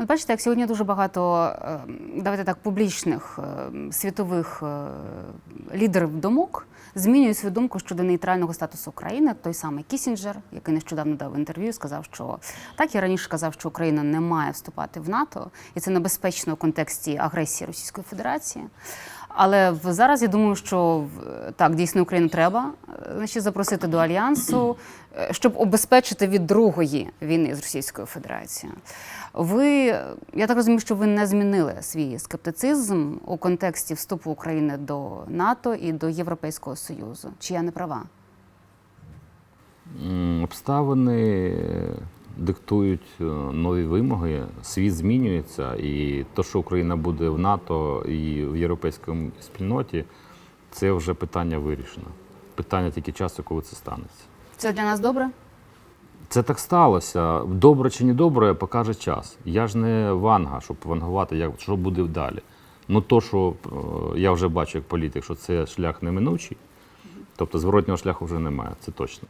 От бачите, як сьогодні дуже багато, е, давайте так, публічних е, світових е, лідерів думок змінюють свою думку щодо нейтрального статусу України. Той самий Кісінджер, який нещодавно дав інтерв'ю, сказав, що так і раніше казав, що Україна не має вступати в НАТО, і це небезпечно у контексті агресії Російської Федерації. Але зараз я думаю, що так дійсно Україну треба значить, запросити до альянсу, е, щоб обезпечити від другої війни з Російською Федерацією. Ви я так розумію, що ви не змінили свій скептицизм у контексті вступу України до НАТО і до Європейського Союзу. Чи я не права? Обставини е, диктують е, нові вимоги, світ змінюється, і те, що Україна буде в НАТО і в європейському спільноті, це вже питання вирішено. Питання тільки часу, коли це станеться. Це для нас добре? Це так сталося. Добре чи не добре, покаже час. Я ж не ванга, щоб вангувати, як, що буде далі. Ну то, що е, я вже бачу як політик, що це шлях неминучий, тобто зворотнього шляху вже немає, це точно.